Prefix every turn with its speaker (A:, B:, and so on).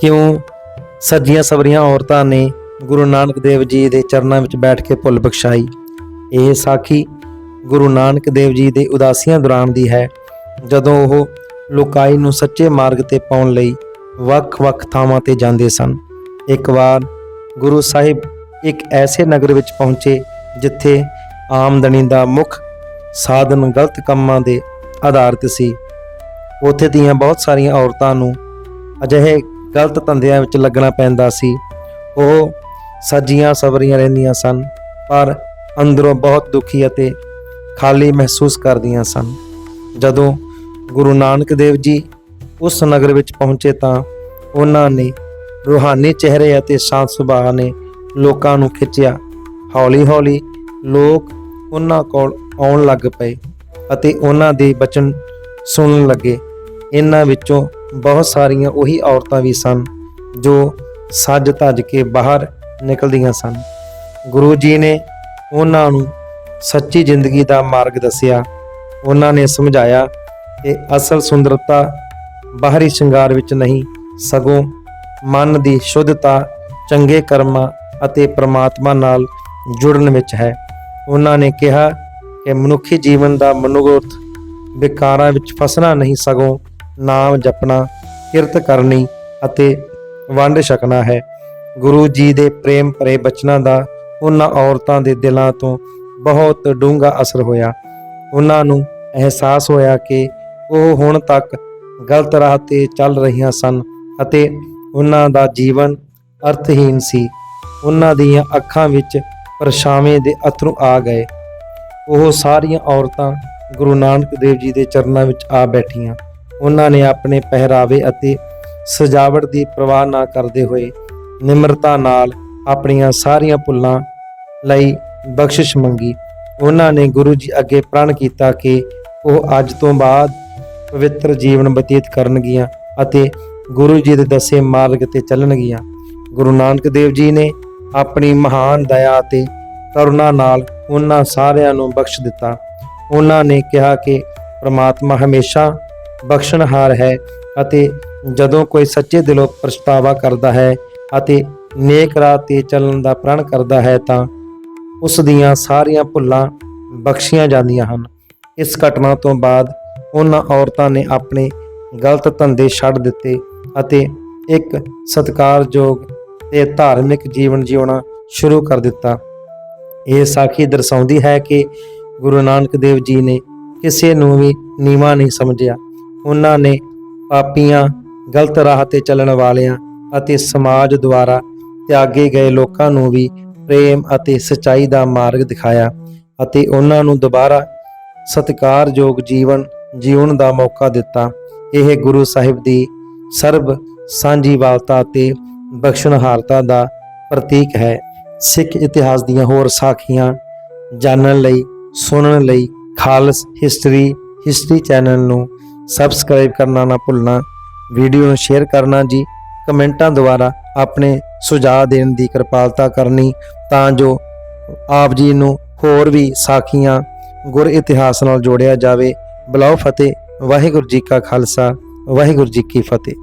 A: ਕਿਉਂ ਸੱਜੀਆਂ ਸਬਰੀਆਂ ਔਰਤਾਂ ਨੇ ਗੁਰੂ ਨਾਨਕ ਦੇਵ ਜੀ ਦੇ ਚਰਨਾਂ ਵਿੱਚ ਬੈਠ ਕੇ ਭੁੱਲ ਬਖਸ਼ਾਈ? ਇਹ ਸਾਖੀ ਗੁਰੂ ਨਾਨਕ ਦੇਵ ਜੀ ਦੇ ਉਦਾਸੀਆਂ ਦੌਰਾਨ ਦੀ ਹੈ, ਜਦੋਂ ਉਹ ਲੋਕਾਈ ਨੂੰ ਸੱਚੇ ਮਾਰਗ ਤੇ ਪਾਉਣ ਲਈ ਵੱਖ-ਵੱਖ ਥਾਵਾਂ ਤੇ ਜਾਂਦੇ ਸਨ। ਇੱਕ ਵਾਰ ਗੁਰੂ ਸਾਹਿਬ ਇੱਕ ਐਸੇ ਨਗਰ ਵਿੱਚ ਪਹੁੰਚੇ ਜਿੱਥੇ ਆਮਦਨੀ ਦਾ ਮੁੱਖ ਸਾਧਨ ਗਲਤ ਕੰਮਾਂ ਦੇ ਆਧਾਰਿਤ ਸੀ। ਉੱਥੇ ਦੀਆਂ ਬਹੁਤ ਸਾਰੀਆਂ ਔਰਤਾਂ ਨੂੰ ਅਜਿਹੇ ਗਲਤ ਧੰਦਿਆਂ ਵਿੱਚ ਲੱਗਣਾ ਪੈਂਦਾ ਸੀ। ਉਹ ਸੱਜੀਆਂ ਸਵਰੀਆਂ ਰਹਿੰਦੀਆਂ ਸਨ, ਪਰ ਅੰਦਰੋਂ ਬਹੁਤ ਦੁਖੀ ਅਤੇ ਖਾਲੀ ਮਹਿਸੂਸ ਕਰਦੀਆਂ ਸਨ। ਜਦੋਂ ਗੁਰੂ ਨਾਨਕ ਦੇਵ ਜੀ ਉਸ ਨਗਰ ਵਿੱਚ ਪਹੁੰਚੇ ਤਾਂ ਉਹਨਾਂ ਨੇ ਰੂਹਾਨੀ ਚਿਹਰੇ ਅਤੇ ਸ਼ਾਂਤ ਸੁਭਾਅ ਨੇ ਲੋਕਾਂ ਨੂੰ ਖਿੱਚਿਆ। ਹੌਲੀ-ਹੌਲੀ ਲੋਕ ਉਹਨਾਂ ਕੋਲ ਆਉਣ ਲੱਗ ਪਏ ਅਤੇ ਉਹਨਾਂ ਦੇ ਬਚਨ ਸੁਣਨ ਲੱਗੇ। ਇਹਨਾਂ ਵਿੱਚੋਂ ਬਹੁਤ ਸਾਰੀਆਂ ਉਹੀ ਔਰਤਾਂ ਵੀ ਸਨ ਜੋ ਸੱਜ ਧੱਜ ਕੇ ਬਾਹਰ ਨਿਕਲਦੀਆਂ ਸਨ। ਗੁਰੂ ਜੀ ਨੇ ਉਹਨਾਂ ਨੂੰ ਸੱਚੀ ਜ਼ਿੰਦਗੀ ਦਾ ਮਾਰਗ ਦੱਸਿਆ। ਉਹਨਾਂ ਨੇ ਸਮਝਾਇਆ ਕਿ ਅਸਲ ਸੁੰਦਰਤਾ ਬਾਹਰੀ ਸ਼ਿੰਗਾਰ ਵਿੱਚ ਨਹੀਂ, ਸਗੋਂ ਮਨ ਦੀ ਸ਼ੁੱਧਤਾ, ਚੰਗੇ ਕਰਮਾਂ ਅਤੇ ਪ੍ਰਮਾਤਮਾ ਨਾਲ ਜੁੜਨ ਵਿੱਚ ਹੈ। ਉਹਨਾਂ ਨੇ ਕਿਹਾ ਕਿ ਮਨੁੱਖੀ ਜੀਵਨ ਦਾ ਮਨੋਰਥ ਵਿਕਾਰਾਂ ਵਿੱਚ ਫਸਣਾ ਨਹੀਂ, ਸਗੋਂ ਨਾਮ ਜਪਣਾ, ਕਿਰਤ ਕਰਨੀ ਅਤੇ ਵੰਡ ਛਕਣਾ ਹੈ। ਗੁਰੂ ਜੀ ਦੇ ਪ੍ਰੇਮ ਭਰੇ ਬਚਨਾਂ ਦਾ ਉਹਨਾਂ ਔਰਤਾਂ ਦੇ ਦਿਲਾਂ ਤੋਂ ਬਹੁਤ ਡੂੰਘਾ ਅਸਰ ਹੋਇਆ। ਉਹਨਾਂ ਨੂੰ ਅਹਿਸਾਸ ਹੋਇਆ ਕਿ ਉਹ ਹੁਣ ਤੱਕ ਗਲਤ ਰਾਹ ਤੇ ਚੱਲ ਰਹੀਆਂ ਸਨ ਅਤੇ ਉਹਨਾਂ ਦਾ ਜੀਵਨ ਅਰਥਹੀਨ ਸੀ। ਉਹਨਾਂ ਦੀਆਂ ਅੱਖਾਂ ਵਿੱਚ ਪਰਛਾਵੇਂ ਦੇ ਅਥਰੂ ਆ ਗਏ। ਉਹ ਸਾਰੀਆਂ ਔਰਤਾਂ ਗੁਰੂ ਨਾਨਕ ਦੇਵ ਜੀ ਦੇ ਚਰਨਾਂ ਵਿੱਚ ਆ ਬੈਠੀਆਂ। ਉਹਨਾਂ ਨੇ ਆਪਣੇ ਪਹਿਰਾਵੇ ਅਤੇ ਸਜਾਵਟ ਦੀ ਪਰਵਾਹ ਨਾ ਕਰਦੇ ਹੋਏ ਨਿਮਰਤਾ ਨਾਲ ਆਪਣੀਆਂ ਸਾਰੀਆਂ ਭੁੱਲਾਂ ਲਈ ਬਖਸ਼ਿਸ਼ ਮੰਗੀ। ਉਹਨਾਂ ਨੇ ਗੁਰੂ ਜੀ ਅੱਗੇ ਪ੍ਰਣ ਕੀਤਾ ਕਿ ਉਹ ਅੱਜ ਤੋਂ ਬਾਅਦ ਪਵਿੱਤਰ ਜੀਵਨ ਬਤੀਤ ਕਰਨਗੀਆਂ ਅਤੇ ਗੁਰੂ ਜੀ ਦੇ ਦੱਸੇ ਮਾਰਗ ਤੇ ਚੱਲਣਗੀਆਂ। ਗੁਰੂ ਨਾਨਕ ਦੇਵ ਜੀ ਨੇ ਆਪਣੀ ਮਹਾਨ ਦਇਆ ਅਤੇ ਕਰੁਣਾ ਨਾਲ ਉਹਨਾਂ ਸਾਰਿਆਂ ਨੂੰ ਬਖਸ਼ ਦਿੱਤਾ। ਉਹਨਾਂ ਨੇ ਕਿਹਾ ਕਿ ਪ੍ਰਮਾਤਮਾ ਹਮੇਸ਼ਾ ਬਖਸ਼ਣਹਾਰ ਹੈ ਅਤੇ ਜਦੋਂ ਕੋਈ ਸੱਚੇ ਦਿਲੋਂ ਪਛਤਾਵਾ ਕਰਦਾ ਹੈ ਅਤੇ ਨੇਕ ਰਾਹ ਤੇ ਚੱਲਣ ਦਾ ਪ੍ਰਣ ਕਰਦਾ ਹੈ ਤਾਂ ਉਸ ਦੀਆਂ ਸਾਰੀਆਂ ਭੁੱਲਾਂ ਬਖਸ਼ੀਆਂ ਜਾਂਦੀਆਂ ਹਨ। ਇਸ ਘਟਨਾ ਤੋਂ ਬਾਅਦ ਉਹਨਾਂ ਔਰਤਾਂ ਨੇ ਆਪਣੇ ਗਲਤ ਧੰਦੇ ਛੱਡ ਦਿੱਤੇ ਅਤੇ ਇੱਕ ਸਤਿਕਾਰਯੋਗ ਤੇ ਧਾਰਮਿਕ ਜੀਵਨ ਜਿਉਣਾ ਸ਼ੁਰੂ ਕਰ ਦਿੱਤਾ। ਇਹ ਸਾਖੀ ਦਰਸਾਉਂਦੀ ਹੈ ਕਿ ਗੁਰੂ ਨਾਨਕ ਦੇਵ ਜੀ ਨੇ ਕਿਸੇ ਨੂੰ ਵੀ ਨੀਵਾ ਨਹੀਂ ਸਮਝਿਆ। ਉਹਨਾਂ ਨੇ ਪਾਪੀਆਂ ਗਲਤ ਰਾਹ ਤੇ ਚੱਲਣ ਵਾਲਿਆਂ ਅਤੇ ਸਮਾਜ ਦੁਆਰਾ ਤਿਆਗੇ ਗਏ ਲੋਕਾਂ ਨੂੰ ਵੀ ਪ੍ਰੇਮ ਅਤੇ ਸਚਾਈ ਦਾ ਮਾਰਗ ਦਿਖਾਇਆ ਅਤੇ ਉਹਨਾਂ ਨੂੰ ਦੁਬਾਰਾ ਸਤਿਕਾਰਯੋਗ ਜੀਵਨ ਜਿਉਣ ਦਾ ਮੌਕਾ ਦਿੱਤਾ। ਇਹ ਗੁਰੂ ਸਾਹਿਬ ਦੀ ਸਰਬ ਸਾਂਝੀਵਾਲਤਾ ਤੇ ਬਖਸ਼ਣਹਾਰਤਾ ਦਾ ਪ੍ਰਤੀਕ ਹੈ। ਸਿੱਖ ਇਤਿਹਾਸ ਦੀਆਂ ਹੋਰ ਸਾਖੀਆਂ ਜਾਣਨ ਲਈ, ਸੁਣਨ ਲਈ ਖਾਲਸ ਹਿਸਟਰੀ ਹਿਸਟਰੀ ਚੈਨਲ ਨੂੰ ਸਬਸਕ੍ਰਾਈਬ ਕਰਨਾ ਨਾ ਭੁੱਲਣਾ ਵੀਡੀਓ ਨੂੰ ਸ਼ੇਅਰ ਕਰਨਾ ਜੀ, ਕਮੈਂਟਾਂ ਦੁਆਰਾ ਆਪਣੇ ਸੁਝਾਅ ਦੇਣ ਦੀ ਕਿਰਪਾਲਤਾ ਕਰਨੀ ਤਾਂ ਜੋ ਆਪ ਜੀ ਨੂੰ ਹੋਰ ਵੀ ਸਾਖੀਆਂ ਗੁਰ ਇਤਿਹਾਸ ਨਾਲ ਜੋੜਿਆ ਜਾਵੇ। ਬਲਾਉ ਫਤਿਹ, ਵਾਹਿਗੁਰੂ ਜੀ ਕਾ ਖਾਲਸਾ, ਵਾਹਿਗੁਰੂ ਜੀ ਕੀ ਫਤਿਹ।